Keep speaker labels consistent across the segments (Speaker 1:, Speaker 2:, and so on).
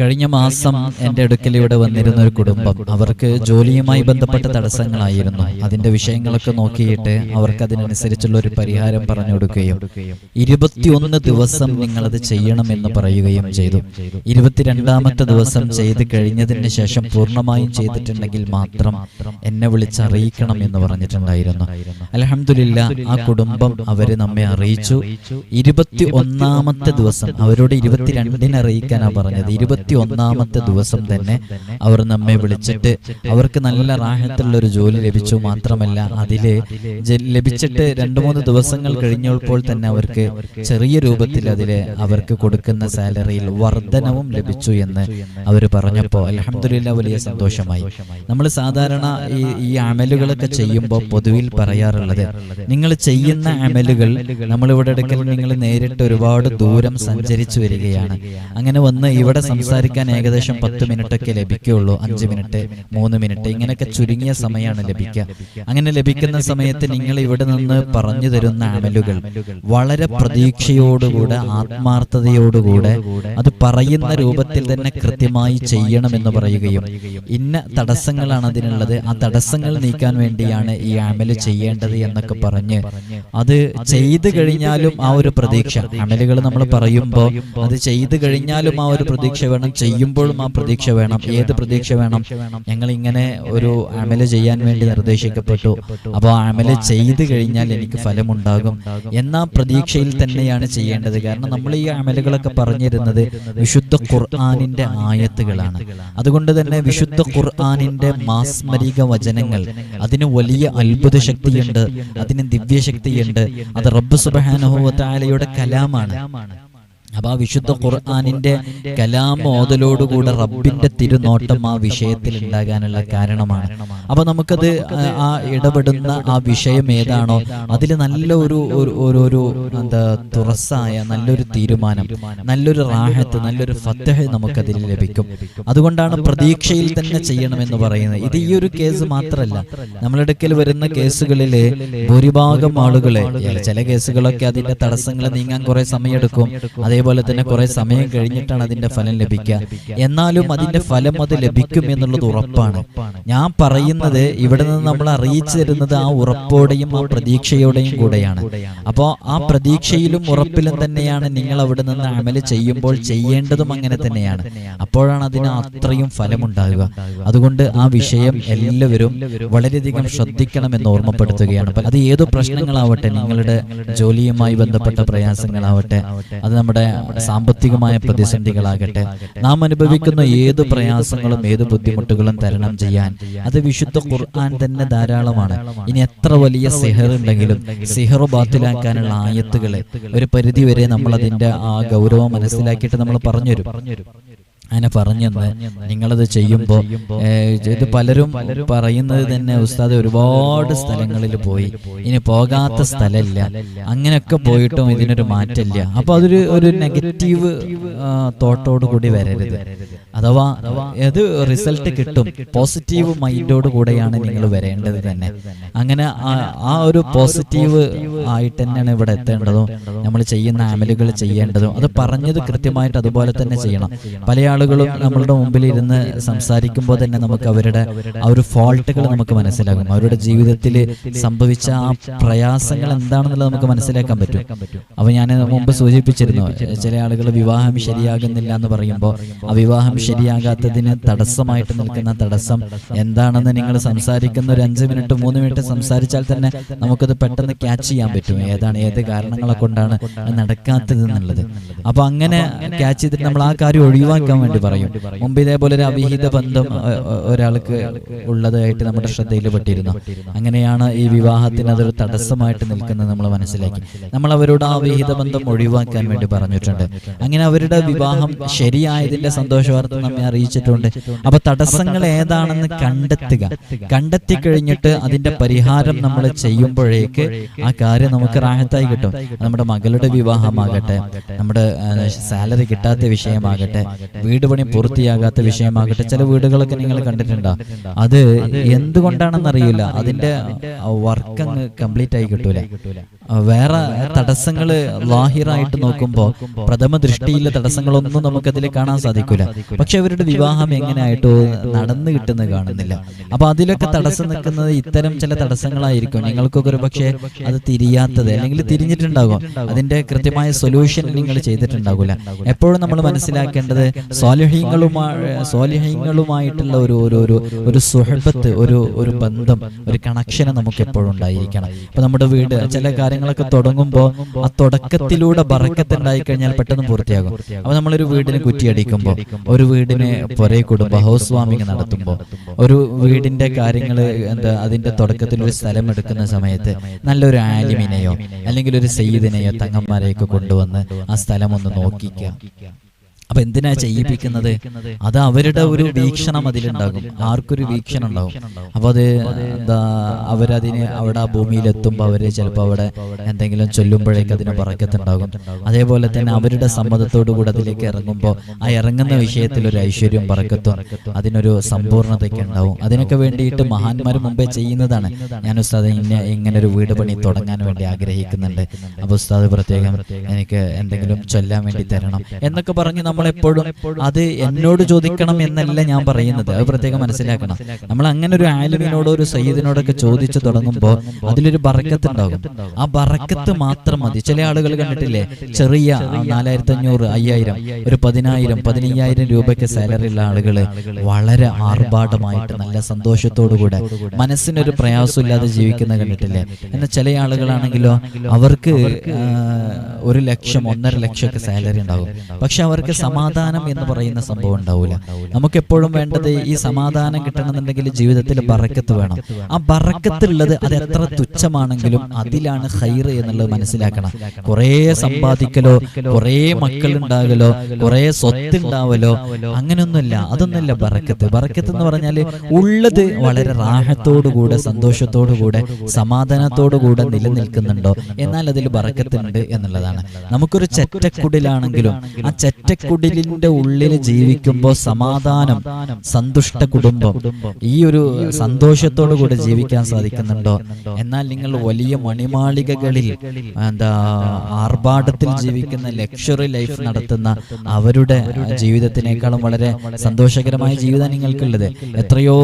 Speaker 1: കഴിഞ്ഞ മാസം എന്റെ അടുക്കൽ ഇവിടെ വന്നിരുന്ന ഒരു കുടുംബം. അവർക്ക് ജോലിയുമായി ബന്ധപ്പെട്ട തടസ്സങ്ങളായിരുന്നു. അതിന്റെ വിഷയങ്ങളൊക്കെ നോക്കിയിട്ട് അവർക്ക് അതിനനുസരിച്ചുള്ള ഒരു പരിഹാരം പറഞ്ഞു കൊടുക്കുകയും ഇരുപത്തിയൊന്ന് ദിവസം നിങ്ങൾ നിങ്ങളത് ചെയ്യണമെന്ന് പറയുകയും ചെയ്തു. ഇരുപത്തിരണ്ടാമത്തെ ദിവസം ചെയ്ത് കഴിഞ്ഞതിന് ശേഷം പൂർണമായും ചെയ്തിട്ടുണ്ടെങ്കിൽ മാത്രം എന്നെ വിളിച്ചറിയിക്കണം എന്ന് പറഞ്ഞിട്ടുണ്ടായിരുന്നു. അലഹമില്ല ആ കുടുംബം അവർ നമ്മെ അറിയിച്ചു. ഇരുപത്തി ഒന്നാമത്തെ ദിവസം അവരോട് ഇരുപത്തിരണ്ടിന് അറിയിക്കാനാ പറഞ്ഞത്. ഇരുപത്തി ഒന്നാമത്തെ ദിവസം തന്നെ അവർ നമ്മെ വിളിച്ചിട്ട് അവർക്ക് നല്ല റാഹത്തുള്ള ഒരു ജോലി ലഭിച്ചു മാത്രമല്ല അതിൽ ലഭിച്ചിട്ട് രണ്ടു മൂന്ന് ദിവസങ്ങൾ കഴിഞ്ഞപ്പോൾ തന്നെ അവർക്ക് ചെറിയ രൂപത്തിൽ അതിൽ അവർക്ക് കൊടുക്കുന്ന സാലറിയിൽ വർധനവും ലഭിച്ചു എന്ന് അവർ പറഞ്ഞപ്പോൾ അലഹമില്ല വലിയ സന്തോഷമായി. നമ്മൾ സാധാരണ ഈ ഈ അമലുകളൊക്കെ ചെയ്യുമ്പോൾ പൊതുവിൽ പറയാറുള്ളത് നിങ്ങൾ ചെയ്യുന്ന അമലുകൾ നമ്മളിവിടെ എടുക്കൽ നിങ്ങൾ നേരിട്ട് ഒരുപാട് ദൂരം സഞ്ചരിച്ചു വരികയാണ്. അങ്ങനെ വന്ന് ഇവിടെ സംസാരിക്കാൻ ഏകദേശം പത്ത് മിനിറ്റ് ഒക്കെ ലഭിക്കുകയുള്ളൂ അഞ്ച് മിനിറ്റ് മൂന്ന് മിനിറ്റ് ഇങ്ങനെയൊക്കെ ചുരുങ്ങിയ സമയമാണ് ലഭിക്കുക. അങ്ങനെ ലഭിക്കുന്ന സമയത്ത് നിങ്ങൾ ഇവിടെ നിന്ന് പറഞ്ഞു തരുന്ന അമലുകൾ വളരെ പ്രതീക്ഷയോടുകൂടെ ആത്മാർത്ഥതയോടുകൂടെ അത് പറയുന്ന രൂപത്തിൽ തന്നെ കൃത്യമായി ചെയ്യണമെന്ന് പറയുകയും ഇന്ന തടസ്സങ്ങളാണ് അതിനുള്ളത്. ആ തടസ്സങ്ങൾ നീക്കാൻ വേണ്ടിയാണ് ഈ അമൽ ചെയ്യേണ്ടത് എന്നൊക്കെ പറഞ്ഞ് അത് ചെയ്തു കഴിഞ്ഞാലും ആ ഒരു പ്രതീക്ഷ. അമലുകൾ നമ്മൾ പറയുമ്പോൾ അത് ചെയ്തു കഴിഞ്ഞാലും ആ ഒരു പ്രതീക്ഷ വേണം ചെയ്യുമ്പോഴും ആ പ്രതീക്ഷ വേണം. ഏത് പ്രതീക്ഷ വേണം? ഞങ്ങൾ ഇങ്ങനെ ഒരു അമൽ ചെയ്യാൻ വേണ്ടി നിർദ്ദേശിക്കപ്പെട്ടു. അപ്പോൾ ആ അമൽ ചെയ്തു കഴിഞ്ഞാൽ എനിക്ക് ഫലമുണ്ടാകും. എന്ന പ്രതീക്ഷയിൽ തന്നെയാണ് ചെയ്യേണ്ടത്. കാരണം നമ്മൾ ഈ അമലുകളൊക്കെ പറഞ്ഞിരുന്നത് വിശുദ്ധ ഖുർആാനിന്റെ ആയത്തുകളാണ്. അതുകൊണ്ട് തന്നെ വിശുദ്ധ ഖുർആാനിന്റെ മാസ്മരിക വചനങ്ങൾ. അതിന് വലിയ അത്ഭുത ശക്തിയുണ്ട് അതിന് ദിവ്യശക്തിയുണ്ട്. അത് റബ്ബ് സുബാനുഭവത്താലയുടെ കലാമാണ്. അപ്പൊ ആ വിശുദ്ധ ഖുർആാനിന്റെ കലാം ഓതലോടുകൂടെ റബ്ബിന്റെ തിരുനോട്ടം ആ വിഷയത്തിൽ ഉണ്ടാകാനുള്ള കാരണമാണ്. അപ്പൊ നമുക്കത് ആ- ഇടപെടുന്ന ആ വിഷയം ഏതാണോ അതിൽ നല്ല ഒരു ഒരു- ഒരു ഒരു എന്താ തുറസായ നല്ലൊരു തീരുമാനം നല്ലൊരു റാഹത്ത് നല്ലൊരു ഫത്തഹ് നമുക്കതിൽ ലഭിക്കും. അതുകൊണ്ടാണ് പ്രതീക്ഷയിൽ തന്നെ ചെയ്യണമെന്ന് പറയുന്നത്. ഇത് ഈ ഒരു കേസ് മാത്രമല്ല. നമ്മളെടുക്കൽ വരുന്ന കേസുകളിൽ ഭൂരിഭാഗം ആളുകളെ ചില കേസുകളൊക്കെ അതിന്റെ തടസ്സങ്ങൾ നീങ്ങാൻ കുറെ സമയമെടുക്കും. അതേപോലെ തന്നെ കുറെ സമയം കഴിഞ്ഞിട്ടാണ് അതിന്റെ ഫലം ലഭിക്കുക. എന്നാലും അതിന്റെ ഫലം അത് ലഭിക്കും എന്നുള്ളത് ഉറപ്പാണ്. ഞാൻ പറയുന്നത് ഇവിടെ നിന്ന് നമ്മൾ അറിയിച്ചു തരുന്നത് ആ ഉറപ്പോടെയും ആ പ്രതീക്ഷയോടെയും കൂടെയാണ്. അപ്പോൾ ആ പ്രതീക്ഷയിലും ഉറപ്പിലും തന്നെയാണ് നിങ്ങൾ അവിടെ നിന്ന് അമൽ ചെയ്യുമ്പോൾ ചെയ്യേണ്ടതും അങ്ങനെ തന്നെയാണ്. അപ്പോഴാണ് അതിന് അത്രയും ഫലമുണ്ടാകുക അതുകൊണ്ട് ആ വിഷയം എല്ലാവരും വളരെയധികം ശ്രദ്ധിക്കണമെന്ന് ഓർമ്മപ്പെടുത്തുകയാണ്. അത് ഏതു പ്രശ്നങ്ങളാവട്ടെ നിങ്ങളുടെ ജോലിയുമായി ബന്ധപ്പെട്ട പ്രയാസങ്ങളാവട്ടെ അത് നമ്മുടെ സാമ്പത്തികമായ പ്രതിസന്ധികളാകട്ടെ നാം അനുഭവിക്കുന്ന ഏത് പ്രയാസങ്ങളും ഏത് ബുദ്ധിമുട്ടുകളും തരണം ചെയ്യാൻ അത് വിശുദ്ധ ഖുർആൻ തന്നെ ധാരാളമാണ്. ഇനി എത്ര വലിയ സിഹർ ഉണ്ടെങ്കിലും സിഹർ ബാത്തിലാക്കാനുള്ള ആയത്തുകളെ ഒരു പരിധി വരെ നമ്മൾ അതിന്റെ ആ ഗൗരവം മനസ്സിലാക്കിയിട്ട് നമ്മൾ പറഞ്ഞു പറഞ്ഞുതരും. അങ്ങനെ പറഞ്ഞെന്ന് നിങ്ങളത് ചെയ്യുമ്പോൾ ഇത് പലരും പറയുന്നത് തന്നെ ഉസ്താദ് ഒരുപാട് സ്ഥലങ്ങളിൽ പോയി. ഇനി പോകാത്ത സ്ഥലമില്ല. അങ്ങനെയൊക്കെ പോയിട്ടും ഇതിനൊരു മാറ്റമില്ല. അപ്പൊ അതൊരു ഒരു നെഗറ്റീവ് തോട്ടോട് കൂടി വരരുത്. അഥവാ ഏത് റിസൾട്ട് കിട്ടും? പോസിറ്റീവ് മൈൻഡോട് കൂടെയാണ് നിങ്ങൾ വരേണ്ടത് തന്നെ. അങ്ങനെ ആ- ആ ഒരു പോസിറ്റീവ് ആയിട്ട് തന്നെയാണ് ഇവിടെ എത്തേണ്ടതും. നമ്മൾ ചെയ്യുന്ന അമലുകൾ ചെയ്യേണ്ടതും. അത് പറഞ്ഞത് കൃത്യമായിട്ട് അതുപോലെ തന്നെ ചെയ്യണം. പല ആളുകളും നമ്മളുടെ മുമ്പിൽ ഇരുന്ന് സംസാരിക്കുമ്പോൾ തന്നെ നമുക്ക് അവരുടെ ആ ഒരു ഫോൾട്ടുകൾ നമുക്ക് മനസ്സിലാകും. അവരുടെ ജീവിതത്തിൽ സംഭവിച്ച ആ പ്രയാസങ്ങൾ എന്താണെന്നുള്ളത് നമുക്ക് മനസ്സിലാക്കാൻ പറ്റും. അപ്പൊ ഞാൻ മുമ്പ് സൂചിപ്പിച്ചിരുന്നു ചില ആളുകൾ വിവാഹം ശരിയാകുന്നില്ല എന്ന് പറയുമ്പോൾ ആ വിവാഹം ശരിയാകാത്തതിന് തടസ്സമായിട്ട് നിൽക്കുന്ന തടസ്സം എന്താണെന്ന് നിങ്ങൾ സംസാരിക്കുന്ന ഒരു അഞ്ച് മിനിറ്റ് മൂന്ന് മിനിറ്റ് സംസാരിച്ചാൽ തന്നെ നമുക്കത് പെട്ടെന്ന് ക്യാച്ച് ചെയ്യാൻ പറ്റും. ഏതാണ് ഏത് കാരണങ്ങളെ കൊണ്ടാണ് നടക്കാത്തത് എന്നുള്ളത്. അപ്പൊ അങ്ങനെ ക്യാച്ച് ചെയ്തിട്ട് നമ്മൾ ആ കാര്യം ഒഴിവാക്കാൻ വേണ്ടി പറയും. മുമ്പ് ഇതേപോലെ ഒരു അവിഹിത ബന്ധം ഒരാൾക്ക് ഉള്ളതായിട്ട് നമ്മുടെ ശ്രദ്ധയിൽപ്പെട്ടിരുന്നു. അങ്ങനെയാണ് ഈ വിവാഹത്തിന് അതൊരു തടസ്സമായിട്ട് നിൽക്കുന്നത് നമ്മൾ മനസ്സിലാക്കി. നമ്മൾ അവരോട് ആ വിഹിത ബന്ധം ഒഴിവാക്കാൻ വേണ്ടി പറഞ്ഞിട്ടുണ്ട്. അങ്ങനെ അവരുടെ വിവാഹം ശരിയായതിന്റെ സന്തോഷവാർത്ത നമ്മെ അറിയിച്ചിട്ടുണ്ട്. അപ്പൊ തടസ്സങ്ങൾ ഏതാണെന്ന് കണ്ടെത്തുക. കണ്ടെത്തി കഴിഞ്ഞിട്ട് അതിന്റെ പരിഹാരം നമ്മൾ ചെയ്യുമ്പോഴേക്ക് ആ കാര്യം നമുക്ക് റാഹത്തായി കിട്ടും. നമ്മുടെ മകളുടെ വിവാഹമാകട്ടെ നമ്മുടെ സാലറി കിട്ടാത്ത വിഷയമാകട്ടെ. വീട് പണി പൂർത്തിയാകാത്ത വിഷയമാകട്ടെ. ചില വീടുകളൊക്കെ നിങ്ങൾ കണ്ടിട്ടുണ്ടോ? അത് എന്തുകൊണ്ടാണെന്ന് അറിയില്ല അതിന്റെ വർക്ക് അങ്ങ് കംപ്ലീറ്റ് ആയി കിട്ടൂല. വേറെ തടസ്സങ്ങൾ ലാഹിറായിട്ട് നോക്കുമ്പോൾ പ്രഥമ ദൃഷ്ടിയിലെ തടസ്സങ്ങളൊന്നും നമുക്കതിൽ കാണാൻ സാധിക്കില്ല പക്ഷെ അവരുടെ വിവാഹം എങ്ങനെയായിട്ടോ നടന്നു കിട്ടുന്ന കാണുന്നില്ല. അപ്പൊ അതിലൊക്കെ തടസ്സം നിൽക്കുന്നത് ഇത്തരം ചില തടസ്സങ്ങളായിരിക്കും. നിങ്ങൾക്കൊക്കെ ഒരു പക്ഷേ അത് തിരിയാത്തത് അല്ലെങ്കിൽ തിരിഞ്ഞിട്ടുണ്ടാകും. അതിന്റെ കൃത്യമായ സൊല്യൂഷൻ നിങ്ങൾ ചെയ്തിട്ടുണ്ടാകില്ല എപ്പോഴും നമ്മൾ മനസ്സിലാക്കേണ്ടത് സ്വാലിഹീങ്ങളുമായി സ്വാലിഹീങ്ങളുമായിട്ടുള്ള ഒരു ഒരു ഒരു ഒരു സുഹബത്ത് ഒരു ഒരു ബന്ധം ഒരു കണക്ഷന് നമുക്ക് എപ്പോഴും ഉണ്ടായിരിക്കണം. ഇപ്പൊ നമ്മുടെ വീട് ചില കാര്യങ്ങളൊക്കെ തുടങ്ങുമ്പോൾ ആ തുടക്കത്തിലൂടെ ബറക്കത്ത് ഉണ്ടായി കഴിഞ്ഞാൽ പെട്ടെന്ന് പൂർത്തിയാകും. അപ്പൊ നമ്മളൊരു വീടിന് കുറ്റിയടിക്കുമ്പോൾ ഒരു വീടിന് പുറേ കുടുംബം ഹൗസ് വാമിങ് നടത്തുമ്പോൾ ഒരു വീടിന്റെ കാര്യങ്ങൾ എന്താ അതിന്റെ തുടക്കത്തിൽ ഒരു സ്ഥലം എടുക്കുന്ന സമയത്ത് നല്ലൊരു ആലിമിനെയോ അല്ലെങ്കിൽ ഒരു സയ്യിദിനെയോ തങ്ങന്മാരെയൊക്കെ കൊണ്ടുവന്ന് ആ സ്ഥലം ഒന്ന് നോക്കിക്കുക അപ്പൊ എന്തിനാ ചെയ്യിപ്പിക്കുന്നത്? അത് അവരുടെ ഒരു വീക്ഷണം അതിലുണ്ടാകും. ആർക്കൊരു വീക്ഷണം ഉണ്ടാകും അപ്പൊ അത് എന്താ അവരതിന് അവിടെ ആ ഭൂമിയിൽ എത്തുമ്പോൾ അവർ ചിലപ്പോൾ അവിടെ എന്തെങ്കിലും ചൊല്ലുമ്പോഴേക്ക് അതിന് പറക്കത്തുണ്ടാകും. അതേപോലെ തന്നെ അവരുടെ സമ്മതത്തോടു കൂടെ അതിലേക്ക് ഇറങ്ങുമ്പോൾ ആ ഇറങ്ങുന്ന വിഷയത്തിൽ ഒരു ഐശ്വര്യം പറക്കത്തും. അതിനൊരു സമ്പൂർണതയ്ക്ക് ഉണ്ടാവും. അതിനൊക്കെ വേണ്ടിയിട്ട് മഹാന്മാർ മുമ്പേ ചെയ്യുന്നതാണ്. ഞാൻ ഉസ്താദ് ഇന്നെ ഇങ്ങനെ ഒരു വീട് പണി തുടങ്ങാൻ വേണ്ടി ആഗ്രഹിക്കുന്നുണ്ട്. അപ്പൊ ഉസ്താദ് പ്രത്യേകം എനിക്ക് എന്തെങ്കിലും ചൊല്ലാൻ വേണ്ടി തരണം എന്നൊക്കെ പറഞ്ഞ് നമ്മളെപ്പോഴും അത് എന്നോട് ചോദിക്കണം എന്നല്ല ഞാൻ പറയുന്നത്. അത് പ്രത്യേകം മനസ്സിലാക്കണം. നമ്മൾ അങ്ങനെ ഒരു ആലുവിനോടോ ഒരു സയ്യിദിനോടൊക്കെ ചോദിച്ചു തുടങ്ങുമ്പോൾ അതിലൊരു ബറക്കത്ത് ഉണ്ടാകും. ആ ബറക്കത്ത് മാത്രം മതി. ചില ആളുകൾ കണ്ടിട്ടില്ലേ? ചെറിയ നാലായിരത്തി അഞ്ഞൂറ് അയ്യായിരം ഒരു പതിനായിരം പതിനയ്യായിരം രൂപയ്ക്ക് സാലറി ഉള്ള ആളുകൾ വളരെ ആർഭാടമായിട്ട് നല്ല സന്തോഷത്തോടു കൂടെ മനസ്സിനൊരു പ്രയാസമില്ലാതെ ജീവിക്കുന്ന കണ്ടിട്ടില്ലേ? എന്നാൽ ചില ആളുകളാണെങ്കിലോ അവർക്ക് ഒരു ലക്ഷം ഒന്നര ലക്ഷമൊക്കെ സാലറി ഉണ്ടാകും. പക്ഷെ അവർക്ക് സമാധാനം എന്ന് പറയുന്ന സംഭവം ഉണ്ടാവില്ല നമുക്ക് എപ്പോഴും വേണ്ടത് ഈ സമാധാനം കിട്ടണമെന്നുണ്ടെങ്കിൽ ജീവിതത്തിൽ ബറക്കത്ത് വേണം. ആ ബറക്കത്തുള്ളത് അത് എത്ര തുച്ഛമാണെങ്കിലും അതിലാണ് ഹൈറ് എന്നുള്ളത് മനസ്സിലാക്കണം. കുറേ സമ്പാദിക്കലോ കുറേ മക്കളുണ്ടാകലോ കുറേ സ്വത്ത് ഉണ്ടാവലോ അങ്ങനെയൊന്നുമില്ല. അതൊന്നുമില്ല ബറക്കത്ത്. ബറക്കത്ത്. എന്ന് പറഞ്ഞാൽ ഉള്ളത് വളരെ റാഹത്തോടുകൂടെ സന്തോഷത്തോടുകൂടെ സമാധാനത്തോടുകൂടെ നിലനിൽക്കുന്നുണ്ടോ? എന്നാൽ അതിൽ ബറക്കത്തുണ്ട് എന്നുള്ളതാണ്. നമുക്കൊരു ചെറ്റക്കുടിലാണെങ്കിലും ആ ചെറ്റക്കുടിലിന്റെ ഉള്ളിൽ ജീവിക്കുമ്പോൾ സമാധാനം സന്തുഷ്ട കുടുംബം. ഈ ഒരു സന്തോഷത്തോടു കൂടെ ജീവിക്കാൻ സാധിക്കുന്നുണ്ടോ? എന്നാൽ നിങ്ങൾ വലിയ മണിമാളികകളിൽ എന്താ ആർഭാടത്തിൽ ജീവിക്കുന്ന ലക്ഷറി ലൈഫ് നടത്തുന്ന അവരുടെ ജീവിതത്തിനേക്കാളും വളരെ സന്തോഷകരമായ ജീവിതം നിങ്ങൾക്കുള്ളത്. എത്രയോ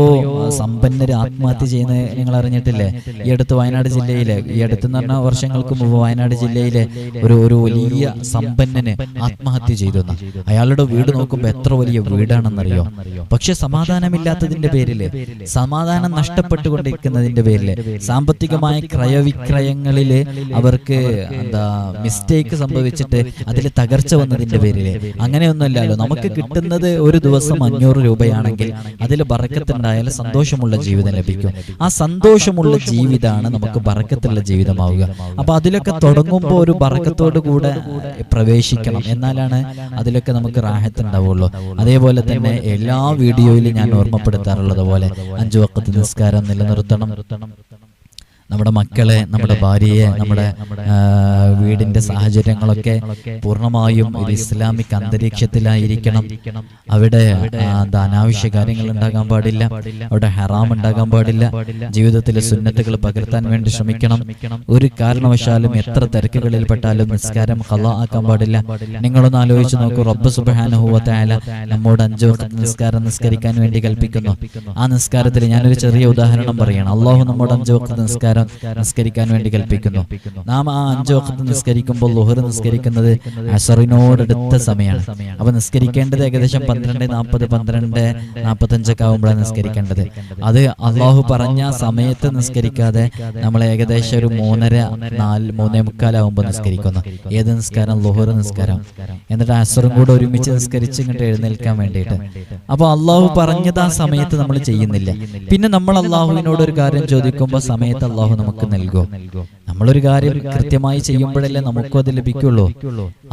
Speaker 1: സമ്പന്നര് ആത്മഹത്യ ചെയ്യുന്നത് നിങ്ങൾ അറിഞ്ഞിട്ടില്ലേ? ഈ അടുത്ത് വയനാട് ജില്ലയിലെ ഈ അടുത്ത് എന്ന് പറഞ്ഞ വർഷങ്ങൾക്ക് മുമ്പ് വയനാട് ജില്ലയിലെ ഒരു ഒരു വലിയ സമ്പന്നന് ആത്മഹത്യ ചെയ്തു. അയാളുടെ വീട് നോക്കുമ്പോൾ എത്ര വലിയ വീടാണെന്നറിയോ? പക്ഷെ സമാധാനമില്ലാത്തതിന്റെ പേരിൽ സമാധാനം നഷ്ടപ്പെട്ടുകൊണ്ടിരിക്കുന്നതിന്റെ പേരിൽ സാമ്പത്തികമായ ക്രയവിക്രയങ്ങളിൽ അവർക്ക് എന്താ മിസ്റ്റേക്ക് സംഭവിച്ചിട്ട് അതിൽ തകർച്ച വന്നതിന്റെ പേരിൽ. അങ്ങനെയൊന്നുമല്ലല്ലോ. നമുക്ക് കിട്ടുന്നത് ഒരു ദിവസം അഞ്ഞൂറ് രൂപയാണെങ്കിൽ അതിൽ ബറക്കത്തുണ്ടായാൽ സന്തോഷമുള്ള ജീവിതം ലഭിക്കും. ആ സന്തോഷമുള്ള ജീവിതമാണ് നമുക്ക് ബറക്കത്തുള്ള ജീവിതമാവുക. അപ്പൊ അതിലൊക്കെ തുടങ്ങുമ്പോൾ ഒരു ബറക്കത്തോടു കൂടെ പ്രവേശിക്കണം. എന്നാലാണ് അതിലൊക്കെ നമുക്ക് റാഹത്ത് ഉണ്ടാവുള്ളൂ അതേപോലെ തന്നെ എല്ലാ വീഡിയോയിലും ഞാൻ ഓർമ്മപ്പെടുത്താറുള്ളത് പോലെ അഞ്ചു വക്കത്ത് നിസ്കാരം നിലനിർത്തണം. നമ്മുടെ മക്കളെ നമ്മുടെ ഭാര്യയെ നമ്മുടെ വീടിന്റെ സാഹചര്യങ്ങളൊക്കെ പൂർണമായും ഒരു ഇസ്ലാമിക് അന്തരീക്ഷത്തിലായിരിക്കണം. അവിടെ അനാവശ്യ കാര്യങ്ങൾ ഉണ്ടാകാൻ പാടില്ല. അവിടെ ഹറാം ഉണ്ടാകാൻ പാടില്ല. ജീവിതത്തിലെ സുന്നത്തുകൾ പകർത്താൻ വേണ്ടി ശ്രമിക്കണം. ഒരു കാരണവശാലും എത്ര തിരക്കുകളിൽ പെട്ടാലും നിസ്കാരം ഹല ആക്കാൻ പാടില്ല. നിങ്ങളൊന്ന് ആലോചിച്ച് നോക്കൂ. റബ്ബ് സുബാനുഭവത്തായാല നമ്മോട് അഞ്ചു വക്കത്ത് നിസ്കാരം നിസ്കരിക്കാൻ വേണ്ടി കൽപ്പിക്കുന്നു. ആ നിസ്കാരത്തിൽ ഞാനൊരു ചെറിയ ഉദാഹരണം പറയണം. അള്ളാഹു നമ്മോട് അഞ്ചു വക്കത്ത് നിസ്കാരം നിസ്കരിക്കാൻ വേണ്ടി കൽപ്പിക്കുന്നു. നാം ആ അഞ്ചു വക്കത്ത് നിസ്കരിക്കുമ്പോൾ ലുഹർ നിസ്കരിക്കുന്നത് അസറിനോടടുത്ത സമയമാണ്. അപ്പൊ നിസ്കരിക്കേണ്ടത് ഏകദേശം പന്ത്രണ്ട് നാൽപ്പത് പന്ത്രണ്ട് നാൽപ്പത്തഞ്ചൊക്കെ ആകുമ്പോഴാണ് നിസ്കരിക്കേണ്ടത്. അത് അള്ളാഹു പറഞ്ഞ സമയത്ത് നിസ്കരിക്കാതെ നമ്മൾ ഏകദേശം ഒരു മൂന്നര നാല് മൂന്നേ മുക്കാലാവുമ്പോൾ നിസ്കരിക്കുന്നു. ഏത് നിസ്കാരം? ലുഹർ നിസ്കാരം? എന്നിട്ട് അസറും കൂടെ ഒരുമിച്ച് നിസ്കരിച്ച് ഇങ്ങോട്ട് എഴുന്നേൽക്കാൻ വേണ്ടിയിട്ട്. അപ്പൊ അള്ളാഹു പറഞ്ഞത് ആ സമയത്ത് നമ്മൾ ചെയ്യുന്നില്ല. പിന്നെ നമ്മൾ അള്ളാഹുവിനോട് ഒരു കാര്യം ചോദിക്കുമ്പോൾ സമയത്ത് അള്ളാഹു നമുക്ക് നൽകും. നമ്മളൊരു കാര്യം കൃത്യമായി ചെയ്യുമ്പോഴല്ലേ നമുക്കും അത് ലഭിക്കുള്ളൂ.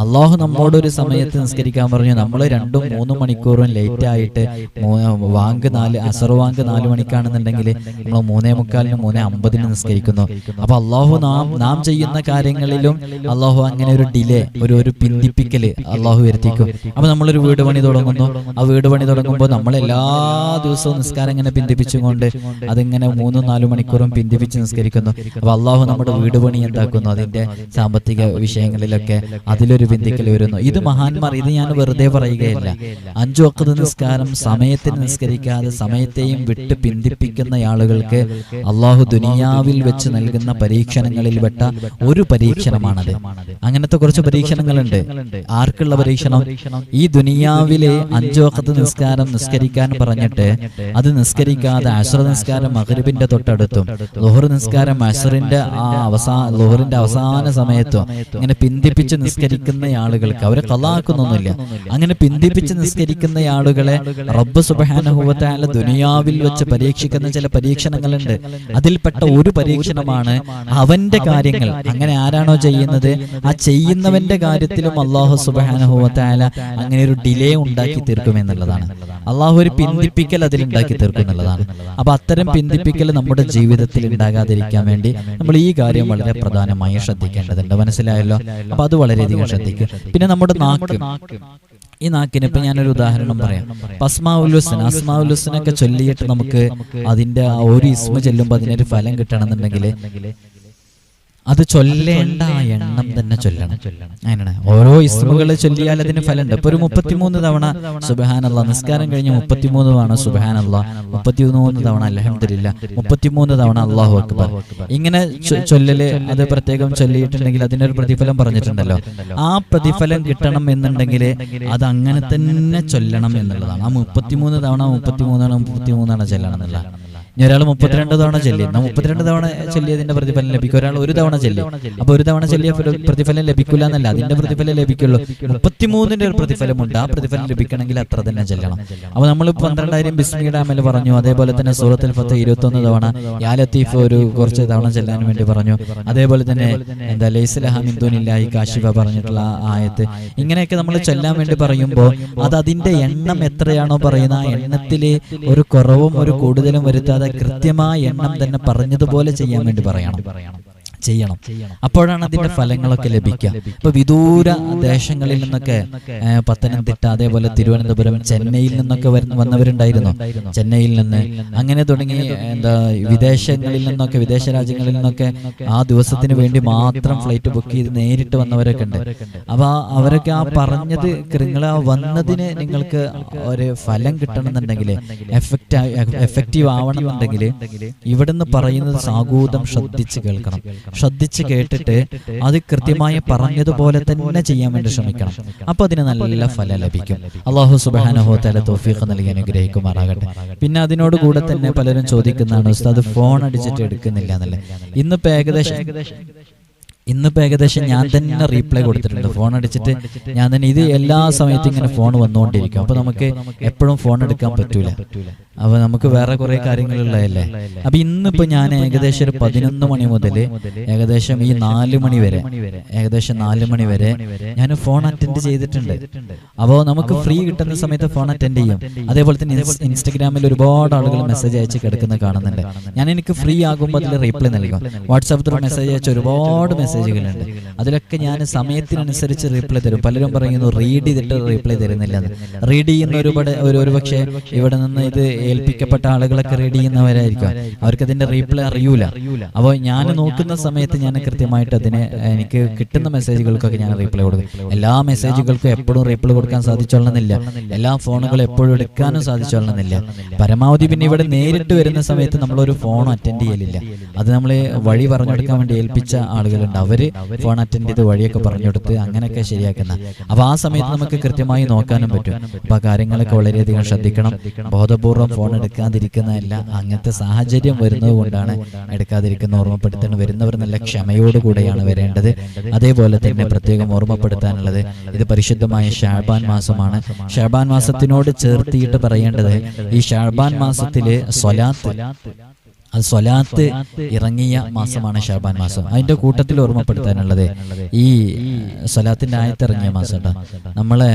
Speaker 1: അള്ളാഹു നമ്മോട് ഒരു സമയത്ത് നിസ്കരിക്കാൻ പറഞ്ഞു നമ്മൾ രണ്ടും മൂന്നും മണിക്കൂറും ലേറ്റ് ആയിട്ട് വാങ്ക് നാല് അസർ വാങ്ക് നാല് മണിക്കാണെന്നുണ്ടെങ്കിൽ നമ്മൾ മൂന്നേ മുക്കാലിന് മൂന്നേ അമ്പതിന് നിസ്കരിക്കുന്നു. അപ്പൊ അള്ളാഹു നാം നാം ചെയ്യുന്ന കാര്യങ്ങളിലും അള്ളാഹു അങ്ങനെ ഒരു ഡിലേ ഒരു ഒരു പിന്തിപ്പിക്കൽ അള്ളാഹു വരുത്തിക്കും. അപ്പൊ നമ്മളൊരു വീട് പണി തുടങ്ങുന്നു. ആ വീട് പണി തുടങ്ങുമ്പോൾ നമ്മൾ എല്ലാ ദിവസവും നിസ്കാരം ഇങ്ങനെ പിന്തിപ്പിച്ചുകൊണ്ട് അതിങ്ങനെ മൂന്നും നാലും മണിക്കൂറും പിന്തിപ്പിച്ച് നിസ്കരിക്കുന്നു അപ്പൊ അള്ളാഹു നമ്മുടെ വീട് പണി എന്താക്കുന്നു അതിന്റെ സാമ്പത്തിക വിഷയങ്ങളിലൊക്കെ അതിലൊരു ബിന്ദിക്കൽ വരുന്നു. ഇത് മഹാന്മാർ ഇത് ഞാൻ വെറുതെ പറയുകയില്ല. അഞ്ചു വക്കത്ത് നിസ്കാരം സമയത്തിന് നിസ്കരിക്കാതെ സമയത്തെയും വിട്ട് പിന്തിപ്പിക്കുന്ന ആളുകൾക്ക് അള്ളാഹു ദുനിയാവിൽ വെച്ച് നൽകുന്ന പരീക്ഷണങ്ങളിൽ പെട്ട ഒരു പരീക്ഷണമാണത്. അങ്ങനത്തെ കുറച്ച് പരീക്ഷണങ്ങളുണ്ട്. ആർക്കുള്ള പരീക്ഷണം? ഈ ദുനിയാവിലെ അഞ്ചു വക്കത്ത് നിസ്കാരം നിസ്കരിക്കാൻ പറഞ്ഞിട്ട് അത് നിസ്കരിക്കാതെ അശ്ര നിസ്കാരം മഹരിബിന്റെ തൊട്ടടുത്തും ലോഹർ നിസ്കാരം അശ്റിന്റെ ആ അവസാന ലോഹറിന്റെ അവസാന സമയത്തോ ഇങ്ങനെ പിന്തിപ്പിച്ച് നിസ്കരിക്കുന്ന ആളുകൾക്ക് അവരെ കലാക്കുന്നൊന്നുമില്ല അങ്ങനെ പിന്തിപ്പിച്ച് നിസ്കരിക്കുന്ന ആളുകളെ റബ്ബ് സുബാനുഭവത്തായ ദുനിയാവിൽ വെച്ച് പരീക്ഷിക്കുന്ന ചില പരീക്ഷണങ്ങളുണ്ട്. അതിൽപ്പെട്ട ഒരു പരീക്ഷണമാണ് അവന്റെ കാര്യങ്ങൾ. അങ്ങനെ ആരാണോ ചെയ്യുന്നത്? ആ ചെയ്യുന്നവന്റെ കാര്യത്തിലും അള്ളാഹു സുബാനുഭവത്തായ അങ്ങനെ ഒരു ഡിലേ ഉണ്ടാക്കി തീർക്കും എന്നുള്ളതാണ്. അള്ളാഹു ഒരു പിന്തിപ്പിക്കൽ അതിൽ ഉണ്ടാക്കി തീർക്കും എന്നുള്ളതാണ്. അപ്പൊ അത്തരം പിന്തിപ്പിക്കൽ നമ്മുടെ ജീവിതത്തിൽ ഉണ്ടാകാതിരിക്കാൻ വേണ്ടി നമ്മൾ ഈ കാര്യം വളരെ പ്രധാനമായി ശ്രദ്ധിക്കേണ്ടതുണ്ട്. മനസ്സിലായല്ലോ? അപ്പൊ അത് വളരെയധികം ശ്രദ്ധിക്കും. പിന്നെ നമ്മുടെ നാക്ക്. ഈ നാക്കിന് ഇപ്പൊ ഞാനൊരു ഉദാഹരണം പറയാം. അസ്മാവുലുസൻ അസ്മാവുലുസനൊക്കെ ചൊല്ലിയിട്ട് നമുക്ക് അതിന്റെ ആ ഒരു ഇസ്മ ചെല്ലുമ്പോൾ അതിനൊരു ഫലം കിട്ടണമെന്നുണ്ടെങ്കിൽ അത് ചൊല്ലേണ്ട എണ്ണം തന്നെ ചൊല്ലണം അങ്ങനെയാണ് ഓരോ ഇസ്മുകൾ ചൊല്ലിയാൽ അതിന് ഫലമുണ്ട് ഇപ്പൊ ഒരു മുപ്പത്തിമൂന്ന് തവണ സുബഹാനല്ല നിസ്കാരം കഴിഞ്ഞ് മുപ്പത്തിമൂന്ന് തവണ സുബഹാനല്ല മുപ്പത്തിമൂന്ന് തവണ അലഹമില്ല മുപ്പത്തിമൂന്ന് തവണ അള്ളാഹു അക്ബർ ഇങ്ങനെ ചൊല്ലല് അത് പ്രത്യേകം ചൊല്ലിയിട്ടുണ്ടെങ്കിൽ അതിനൊരു പ്രതിഫലം പറഞ്ഞിട്ടുണ്ടല്ലോ ആ പ്രതിഫലം കിട്ടണം എന്നുണ്ടെങ്കിൽ അത് അങ്ങനെ തന്നെ ചൊല്ലണം എന്നുള്ളതാണ് ആ മുപ്പത്തിമൂന്ന് തവണ മുപ്പത്തിമൂന്നാണ് മുപ്പത്തിമൂന്നാണ് ചൊല്ലണം എന്നുള്ള ഇനി ഒരാൾ മുപ്പത്തിരണ്ട് തവണ ചെല്ലി. എന്നാൽ മുപ്പത്തിരണ്ട് തവണ ചെല്ലിയതിന്റെ പ്രതിഫലം ലഭിക്കും. ഒരാൾ ഒരു തവണ ചെല്ലി. അപ്പൊ ഒരു തവണ ചെല്ലിയ പ്രതിഫലം ലഭിക്കില്ല എന്നല്ല. അതിന്റെ പ്രതിഫലം ലഭിക്കുള്ളൂ. മുപ്പത്തിമൂന്നിന്റെ ഒരു പ്രതിഫലമുണ്ട്. ആ പ്രതിഫലം ലഭിക്കണമെങ്കിൽ അത്ര തന്നെ ചെല്ലണം. അപ്പൊ നമ്മൾ പന്ത്രണ്ടായിരം ബിസ്മിയുടെ അമൽ പറഞ്ഞു. അതേപോലെ തന്നെ സൂറത്തിൽ ഫത്ത് ഇരുപത്തി ഒന്ന് തവണ യാ ലത്തീഫ് ഒരു കുറച്ച് തവണ ചെല്ലാൻ വേണ്ടി പറഞ്ഞു. അതേപോലെ തന്നെ എന്താ ലൈസ്ലഹമിന്ദുനില്ലായി കാശിഫ പറഞ്ഞിട്ടുള്ള ആയത്ത് ഇങ്ങനെയൊക്കെ നമ്മൾ ചെല്ലാൻ വേണ്ടി പറയുമ്പോൾ അത് അതിന്റെ എണ്ണം എത്രയാണോ പറയുന്ന ആ എണ്ണത്തിൽ ഒരു കുറവും ഒരു കൂടുതലും വരുത്താതെ കൃത്യമായ എണ്ണം തന്നെ പറഞ്ഞതുപോലെ ചെയ്യാൻ വേണ്ടി പറയണം. ചെയ്യണം. അപ്പോഴാണ് അതിന്റെ ഫലങ്ങളൊക്കെ ലഭിക്കുക. ഇപ്പൊ വിദൂര ദേശങ്ങളിൽ നിന്നൊക്കെ പത്തനംതിട്ട അതേപോലെ തിരുവനന്തപുരം ചെന്നൈയിൽ നിന്നൊക്കെ വന്നവരുണ്ടായിരുന്നു ചെന്നൈയിൽ നിന്ന് അങ്ങനെ തുടങ്ങി എന്താ വിദേശങ്ങളിൽ നിന്നൊക്കെ വിദേശ രാജ്യങ്ങളിൽ നിന്നൊക്കെ ആ ദിവസത്തിന് വേണ്ടി മാത്രം ഫ്ലൈറ്റ് ബുക്ക് ചെയ്ത് നേരിട്ട് വന്നവരൊക്കെ ഉണ്ട്. അപ്പൊ അവരൊക്കെ ആ പറഞ്ഞത് നിങ്ങൾ ആ വന്നതിന് നിങ്ങൾക്ക് ഒരു ഫലം കിട്ടണമെന്നുണ്ടെങ്കിൽ എഫക്റ്റ് എഫക്റ്റീവ് ആവണമെന്നുണ്ടെങ്കിൽ ഇവിടുന്ന് പറയുന്നത് സാഗൂതം ശ്രദ്ധിച്ച് കേൾക്കണം. ശ്രദ്ധിച്ച് കേട്ടിട്ട് അത് കൃത്യമായി പറഞ്ഞതുപോലെ തന്നെ ചെയ്യാൻ വേണ്ടി ശ്രമിക്കണം. അപ്പൊ അതിന് നല്ല ഫലം ലഭിക്കും. അള്ളാഹു സുബാനഹോ തല തോഫീഖ് നൽകി അനുഗ്രഹിക്കുമാറാകട്ടെ. പിന്നെ അതിനോട് കൂടെ തന്നെ പലരും ചോദിക്കുന്നതാണ് ഉസ്താദ് ഫോൺ അടിച്ചിട്ട് എടുക്കുന്നില്ല എന്നല്ലേ? ഇന്നിപ്പോ ഏകദേശം ഇന്നിപ്പോൾ ഏകദേശം ഞാൻ തന്നെ റീപ്ലൈ കൊടുത്തിട്ടുണ്ട്. ഫോൺ അടിച്ചിട്ട് ഞാൻ തന്നെ ഇത് എല്ലാ സമയത്തും ഇങ്ങനെ ഫോൺ വന്നുകൊണ്ടിരിക്കും. അപ്പൊ നമുക്ക് എപ്പോഴും ഫോൺ എടുക്കാൻ പറ്റൂല. അപ്പൊ നമുക്ക് വേറെ കുറെ കാര്യങ്ങളുള്ളതല്ലേ? അപ്പൊ ഇന്നിപ്പോ ഞാൻ ഏകദേശം ഒരു പതിനൊന്ന് മണി മുതൽ ഏകദേശം ഈ നാല് മണി വരെ ഏകദേശം നാല് മണി വരെ ഞാൻ ഫോൺ അറ്റൻഡ് ചെയ്തിട്ടുണ്ട്. അപ്പോൾ നമുക്ക് ഫ്രീ കിട്ടുന്ന സമയത്ത് ഫോൺ അറ്റൻഡ് ചെയ്യും. അതേപോലെ തന്നെ ഇൻസ്റ്റാഗ്രാമിൽ ഒരുപാട് ആളുകൾ മെസ്സേജ് അയച്ച് കിടക്കുന്ന കാണുന്നുണ്ട് ഞാൻ എനിക്ക് ഫ്രീ ആകുമ്പോൾ അതിൽ റീപ്ലൈ നൽകും. വാട്സാപ്പ് ത്രൂ മെസ്സേജ് അയച്ച ഒരുപാട് മെസ്സേജുകളുണ്ട് അതിലൊക്കെ ഞാൻ സമയത്തിനനുസരിച്ച് റീപ്ലൈ തരും. പലരും പറയുന്നു റീഡ് ചെയ്തിട്ട് റീപ്ലൈ തരുന്നില്ല റീഡ് ചെയ്യുന്ന ഒരുപാട് ഒരു ഒരു പക്ഷേ ഇവിടെ നിന്ന് ഇത് ഏൽപ്പിക്കപ്പെട്ട ആളുകളൊക്കെ റീഡ് ചെയ്യുന്നവരായിരിക്കും. അവർക്ക് അതിന്റെ റീപ്ലൈ അറിയൂല. അപ്പോൾ ഞാൻ നോക്കുന്ന സമയത്ത് ഞാൻ കൃത്യമായിട്ട് അതിന് എനിക്ക് കിട്ടുന്ന മെസ്സേജുകൾക്കൊക്കെ ഞാൻ റീപ്ലൈ കൊടുക്കും. എല്ലാ മെസ്സേജുകൾക്കും എപ്പോഴും റീപ്ലൈ കൊടുക്കാൻ സാധിച്ചോളണമെന്നില്ല. എല്ലാ ഫോണുകളും എപ്പോഴും എടുക്കാനും സാധിച്ചോളണമെന്നില്ല. പരമാവധി പിന്നെ ഇവിടെ നേരിട്ട് വരുന്ന സമയത്ത് നമ്മളൊരു ഫോൺ അറ്റൻഡ് ചെയ്യലില്ല. അത് നമ്മൾ വഴി പറഞ്ഞെടുക്കാൻ വേണ്ടി ഏൽപ്പിച്ച ആളുകളുണ്ട്. അവർ ഫോൺ അറ്റൻഡ് ചെയ്ത് വഴിയൊക്കെ പറഞ്ഞെടുത്ത് അങ്ങനെയൊക്കെ ശരിയാക്കുന്ന. അപ്പോൾ ആ സമയത്ത് നമുക്ക് കൃത്യമായി നോക്കാനും പറ്റും. അപ്പോൾ കാര്യങ്ങളൊക്കെ വളരെയധികം ശ്രദ്ധിക്കണം. ബോധപൂർവം ഫോൺ എടുക്കാതിരിക്കുന്നതല്ല. അങ്ങനത്തെ സാഹചര്യം വരുന്നത് കൊണ്ടാണ് എടുക്കാതിരിക്കുന്ന ഓർമ്മപ്പെടുത്തേണ്ട വരുന്നവർ നല്ല ക്ഷമയോടുകൂടെയാണ് വരേണ്ടത്. അതേപോലെ തന്നെ പ്രത്യേകം ഓർമ്മപ്പെടുത്താനുള്ളത്. ഇത് പരിശുദ്ധമായ ഷാബാൻ മാസമാണ്. ഷാബാൻ മാസത്തിനോട് ചേർത്തിയിട്ട് പറയേണ്ടത് ഈ ഷാബാൻ മാസത്തിലെ സ്വലാത്ത് അത് സ്വലാത്ത് ഇറങ്ങിയ മാസമാണ് ഷാബാൻ മാസം. അതിന്റെ കൂട്ടത്തിൽ ഓർമ്മപ്പെടുത്താനുള്ളത്. ഈ സ്വലാത്തിന്റെ ആയത്തിറങ്ങിയ മാസം നമ്മളെ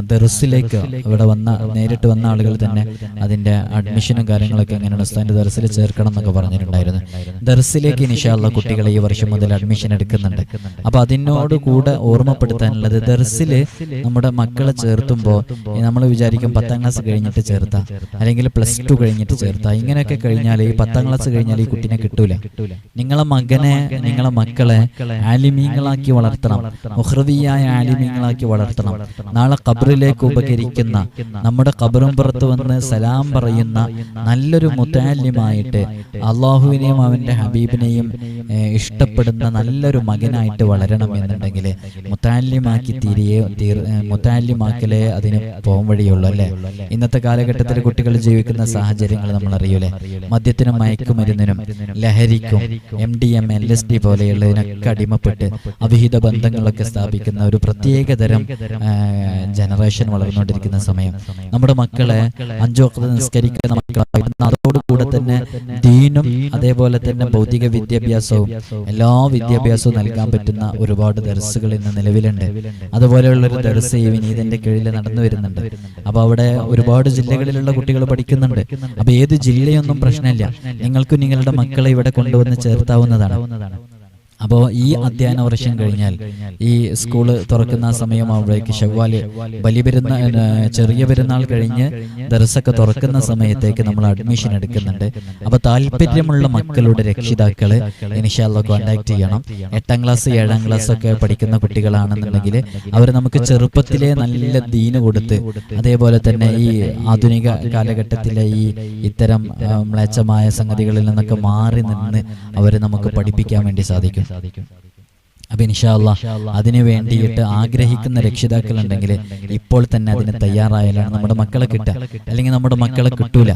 Speaker 1: ദർസിലേക്ക് ഇവിടെ വന്ന നേരിട്ട് വന്ന ആളുകൾ തന്നെ അതിന്റെ അഡ്മിഷനും കാര്യങ്ങളൊക്കെ എങ്ങനെയാണ് ഉസ്താദിന്റെ ദർസിൽ ചേർക്കണം എന്നൊക്കെ പറഞ്ഞിട്ടുണ്ടായിരുന്നു. ദർസിലേക്ക് നിഷാള്ള കുട്ടികളെ ഈ വർഷം മുതൽ അഡ്മിഷൻ എടുക്കുന്നുണ്ട്. അപ്പൊ അതിനോട് കൂടെ ഓർമ്മപ്പെടുത്താനുള്ളത് ദർസിൽ നമ്മുടെ മക്കളെ ചേർത്തുമ്പോൾ നമ്മൾ വിചാരിക്കും പത്താം ക്ലാസ് കഴിഞ്ഞിട്ട് ചേർത്താ. അല്ലെങ്കിൽ പ്ലസ് ടു കഴിഞ്ഞിട്ട് ചേർത്താ. ഇങ്ങനെയൊക്കെ കഴിഞ്ഞാൽ ഈ പത്താം ക്ലാസ് കഴിഞ്ഞാൽ ഈ കുട്ടീനെ കിട്ടൂല. നിങ്ങളെ മകനെ നിങ്ങളെ മക്കളെ ആലിമീങ്ങളാക്കി വളർത്തണം. മുഹൃതിയായ ആലിമീങ്ങളാക്കി വളർത്തണം. നാളെ ഖബറിലേക്ക് ഉപകരിക്കുന്ന നമ്മുടെ ഖബറും പുറത്ത് വന്ന് സലാം പറയുന്ന നല്ലൊരു മുത്താലിമായിട്ട് അള്ളാഹുവിനെയും അവന്റെ ഹബീബിനെയും ഇഷ്ടപ്പെടുന്ന നല്ലൊരു മകനായിട്ട് വളരണം എന്നുണ്ടെങ്കിൽ മുത്താലിമാക്കി തീർ മുത്താലിമാക്കലേ അതിന് പോകാൻ വഴിയുള്ളൂ അല്ലേ? ഇന്നത്തെ കാലഘട്ടത്തിൽ കുട്ടികൾ ജീവിക്കുന്ന സാഹചര്യങ്ങൾ നമ്മൾ അറിയൂലേ? മദ്യത്തിനും മയക്കുമരുന്നിനും ലഹരിക്കും M D M L S D പോലെയുള്ളതിനൊക്കെ അടിമപ്പെട്ട് അവിഹിത ബന്ധങ്ങളൊക്കെ സ്ഥാപിക്കുന്ന ഒരു പ്രത്യേകതരം ജനറേഷൻ വളർന്നുകൊണ്ടിരിക്കുന്ന സമയം. നമ്മുടെ മക്കളെ അഞ്ചു നിസ്കരിക്കുന്ന മക്കളായിരുന്നു അതോടുകൂടെ തന്നെ ദീനും അതേപോലെ തന്നെ ഭൗതിക വിദ്യാഭ്യാസവും എല്ലാ വിദ്യാഭ്യാസവും നൽകാൻ പറ്റുന്ന ഒരുപാട് ദർസുകൾ ഇന്ന് നിലവിലുണ്ട്. അതുപോലെയുള്ള ഒരു ദർസ് ഈ വിനീതന്റെ കീഴിൽ നടന്നു വരുന്നുണ്ട്. അപ്പൊ അവിടെ ഒരുപാട് ജില്ലകളിലുള്ള കുട്ടികൾ പഠിക്കുന്നുണ്ട്. അപ്പൊ ഏത് ജില്ലയൊന്നും പ്രശ്നമില്ല. നിങ്ങൾക്കും നിങ്ങളുടെ മക്കളെ ഇവിടെ കൊണ്ടുവന്ന് ചേർത്താവുന്നതാണ്. അപ്പോൾ ഈ അധ്യയന വർഷം കഴിഞ്ഞാൽ ഈ സ്കൂൾ തുറക്കുന്ന സമയമാകുമ്പോഴേക്ക് ഷവ്വാൽ വലിയ പെരുന്നാൾ ചെറിയ പെരുന്നാൾ കഴിഞ്ഞ് ദർസൊക്കെ തുറക്കുന്ന സമയത്തേക്ക് നമ്മൾ അഡ്മിഷൻ എടുക്കുന്നുണ്ട്. അപ്പോൾ താല്പര്യമുള്ള മക്കളുടെ രക്ഷിതാക്കൾ ഇനിഷാല്ല കോണ്ടാക്ട് ചെയ്യണം. എട്ടാം ക്ലാസ് ഏഴാം ക്ലാസ് ഒക്കെ പഠിക്കുന്ന കുട്ടികളാണെന്നുണ്ടെങ്കിൽ അവർ നമുക്ക് ചെറുപ്പത്തിലെ നല്ല ദീന് കൊടുത്ത് അതേപോലെ തന്നെ ഈ ആധുനിക കാലഘട്ടത്തിലെ ഈ ഇത്തരം മ്ലേച്ഛമായ സംഗതികളിൽ നിന്നൊക്കെ മാറി നിന്ന് അവരെ നമുക്ക് പഠിപ്പിക്കാൻ വേണ്ടി സാധിക്കും സാധിക്കും. അപ്പൊ ഇൻഷാല്ല അതിനു വേണ്ടിയിട്ട് ആഗ്രഹിക്കുന്ന രക്ഷിതാക്കൾ ഉണ്ടെങ്കിൽ ഇപ്പോൾ തന്നെ അതിന് തയ്യാറായാലാണ് നമ്മുടെ മക്കളെ കിട്ടുക. അല്ലെങ്കിൽ നമ്മുടെ മക്കളെ കിട്ടൂല.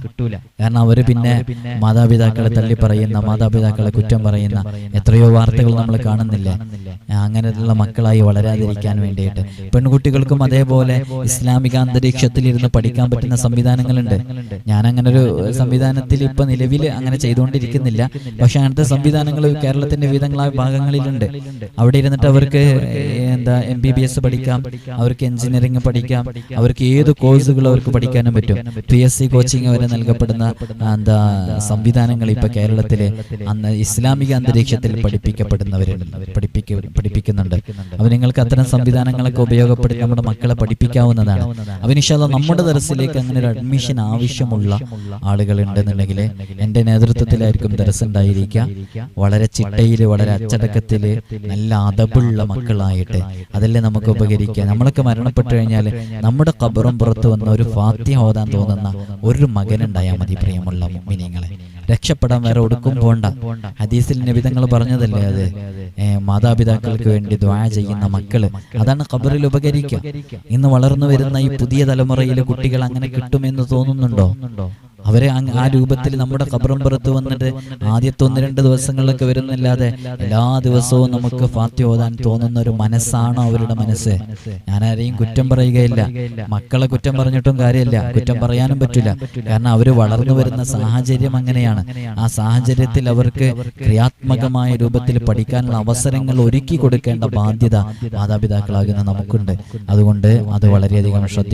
Speaker 1: കാരണം അവർ പിന്നെ മാതാപിതാക്കളെ തള്ളി പറയുന്ന മാതാപിതാക്കളെ കുറ്റം പറയുന്ന എത്രയോ വാർത്തകൾ നമ്മൾ കാണുന്നില്ല. അങ്ങനെയുള്ള മക്കളായി വളരാതിരിക്കാൻ വേണ്ടിയിട്ട് പെൺകുട്ടികൾക്കും അതേപോലെ ഇസ്ലാമിക അന്തരീക്ഷത്തിൽ ഇരുന്ന് പഠിക്കാൻ പറ്റുന്ന സംവിധാനങ്ങളുണ്ട്. ഞാൻ അങ്ങനെ ഒരു സംവിധാനത്തിൽ ഇപ്പൊ നിലവിൽ അങ്ങനെ ചെയ്തുകൊണ്ടിരിക്കുന്നില്ല. പക്ഷെ അങ്ങനത്തെ സംവിധാനങ്ങൾ കേരളത്തിന്റെ വിവിധങ്ങളായ ഭാഗങ്ങളിലുണ്ട്. അവിടെ ഇരുന്നിട്ട് അവർക്ക് എന്താ എം ബി ബി എസ് പഠിക്കാം അവർക്ക് എഞ്ചിനീയറിംഗ് പഠിക്കാം അവർക്ക് ഏത് കോഴ്സുകൾ അവർക്ക് പഠിക്കാനും പറ്റും. പി എസ് സി കോച്ചിങ് വരെ നൽകപ്പെടുന്ന എന്താ സംവിധാനങ്ങൾ ഇപ്പൊ കേരളത്തിലെ അന്ന് ഇസ്ലാമിക അന്തരീക്ഷത്തിൽ പഠിപ്പിക്കപ്പെടുന്നവരുണ്ട് പഠിപ്പിക്ക പഠിപ്പിക്കുന്നുണ്ട്. അപ്പൊ നിങ്ങൾക്ക് അത്തരം സംവിധാനങ്ങളൊക്കെ ഉപയോഗപ്പെടുത്തി നമ്മുടെ മക്കളെ പഠിപ്പിക്കാവുന്നതാണ്. അവനിഷാല നമ്മുടെ ദർസിലേക്ക് അങ്ങനെ ഒരു അഡ്മിഷൻ ആവശ്യമുള്ള ആളുകൾ ഉണ്ടെന്നുണ്ടെങ്കിൽ എന്റെ നേതൃത്വത്തിലായിരിക്കും ദർസ് ഉണ്ടായിരിക്കുക വളരെ ചിട്ടയിൽ വളരെ അച്ചടക്കത്തിൽ നല്ല അതബുള്ള മക്കളായിട്ട് അതല്ലേ നമുക്ക് ഉപകരിക്കുക നമ്മളൊക്കെ മരണപ്പെട്ടു കഴിഞ്ഞാൽ നമ്മുടെ കബറും പുറത്ത് വന്ന ഒരു ഫാത്യ ഓതാൻ തോന്നുന്ന ഒരു മകനുണ്ടായാൽ മതി പ്രിയമുള്ള മിനിങ്ങളെ. രക്ഷപ്പെടാൻ വേറെ ഒടുക്കും പോണ്ട. ഹദീസിൽ നിബിതങ്ങൾ പറഞ്ഞതല്ലേ അത്? മാതാപിതാക്കൾക്ക് വേണ്ടി ദ്വാ ചെയ്യുന്ന മക്കൾ. അതാണ് ഖബറിൽ ഉപകരിക്കുക. ഇന്ന് വളർന്നു വരുന്ന ഈ പുതിയ തലമുറയിലെ കുട്ടികൾ അങ്ങനെ കിട്ടുമെന്ന് തോന്നുന്നുണ്ടോ? അവരെ ആ രൂപത്തിൽ നമ്മുടെ ഖബറും പുറത്ത് വന്നിട്ട് ആദ്യത്തെ ഒന്ന് രണ്ട് ദിവസങ്ങളിലൊക്കെ വരുന്നില്ലാതെ എല്ലാ ദിവസവും നമുക്ക് ഫാത്തി ഓതാൻ തോന്നുന്ന ഒരു മനസ്സാണ് അവരുടെ മനസ്സ്. ഞാൻ ആരെയും കുറ്റം പറയുകയില്ല. മക്കളെ കുറ്റം പറഞ്ഞിട്ടും കാര്യമില്ല. കുറ്റം പറയാനും പറ്റില്ല. കാരണം അവർ വളർന്നു വരുന്ന സാഹചര്യം അങ്ങനെയാണ്. ആ സാഹചര്യത്തിൽ അവർക്ക് ക്രിയാത്മകമായ രൂപത്തിൽ പഠിക്കാനുള്ള അവസരങ്ങൾ ഒരുക്കി കൊടുക്കേണ്ട ബാധ്യത മാതാപിതാക്കളാകുന്ന നമുക്കുണ്ട്. അതുകൊണ്ട് അത് വളരെയധികം ശ്രദ്ധിക്കും